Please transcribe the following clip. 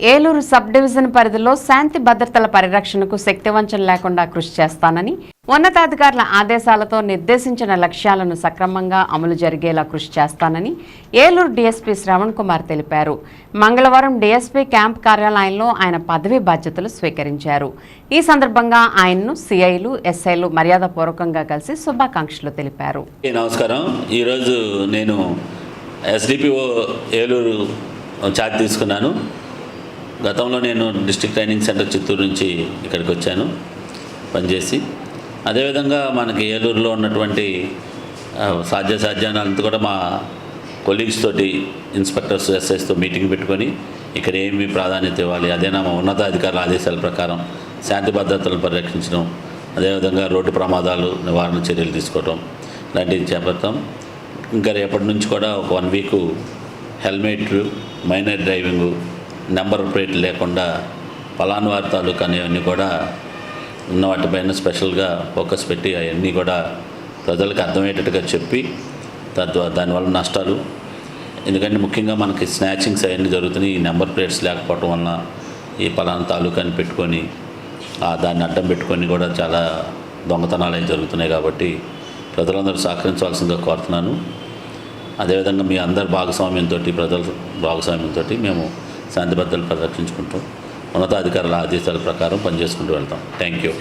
Eluru sub division పరిధిలో శాంతి భద్రతల పరిరక్షణకు శక్తివంచన లేకుండా కృషి చేస్తానని ఉన్నతాధికారుల ఆదేశాలతో నిర్దేశించిన లక్ష్యాలను సక్రమంగా అమలు జరిగేలా కృషి చేస్తానని ఏలూరు డీఎస్పీ శ్రవణ్ కుమార్ తెలిపారు. మంగళవారం డీఎస్పీ క్యాంప్ కార్యాలయంలో ఆయన పదవి బాధ్యతలు స్వీకరించారు. ఈ సందర్భంగా ఆయన్ను సిఐలు ఎస్ఐలు మర్యాదపూర్వకంగా కలిసి శుభాకాంక్షలు తెలిపారు. నమస్కారం. ఈరోజు నేను ఎస్డిపిఓ ఏలూరు ఛార్జ్ తీసుకున్నాను. గతంలో నేను డిస్ట్రిక్ట్ ట్రైనింగ్ సెంటర్ చిత్తూరు నుంచి ఇక్కడికి వచ్చాను పనిచేసి. అదేవిధంగా మనకి ఏలూరులో ఉన్నటువంటి సాధ్య సాధ్యానంతా కూడా మా కొలీగ్స్ తోటి ఇన్స్పెక్టర్స్ ఎస్ఐస్తో మీటింగ్ పెట్టుకొని ఇక్కడ ఏమి ప్రాధాన్యత ఇవ్వాలి అదేనా మా ఉన్నతాధికారుల ఆదేశాల ప్రకారం శాంతి భద్రతలను పరిరక్షించడం అదేవిధంగా రోడ్డు ప్రమాదాలు నివారణ చర్యలు తీసుకోవడం ఇలాంటివి చేపడతాం. ఇంకా రేపటి నుంచి కూడా ఒక one week helmet minor driving number plate లేకుండా పలాన్ తాలూకా అనేవన్నీ కూడా ఉన్న వాటిపైన స్పెషల్గా ఫోకస్ పెట్టి అవన్నీ కూడా ప్రజలకు అర్థమయ్యేటట్టుగా చెప్పి తద్వారా దానివల్ల నష్టాలు. ఎందుకంటే ముఖ్యంగా మనకి స్నాచింగ్స్ అవన్నీ జరుగుతున్నాయి. ఈ నెంబర్ ప్లేట్స్ లేకపోవటం వలన ఈ పలానా తాలూకాని పెట్టుకొని దాన్ని అడ్డం పెట్టుకొని కూడా చాలా దొంగతనాలు అవి జరుగుతున్నాయి కాబట్టి ప్రజలందరూ సహకరించవలసిందిగా కోరుతున్నాను. అదేవిధంగా మీ అందరి భాగస్వామ్యంతో ప్రజల భాగస్వామ్యంతో మేము శాంతి భద్రతలు ఉన్నతాధికారుల ఆదేశాల ప్రకారం పనిచేసుకుంటూ వెళ్తాం. Thank you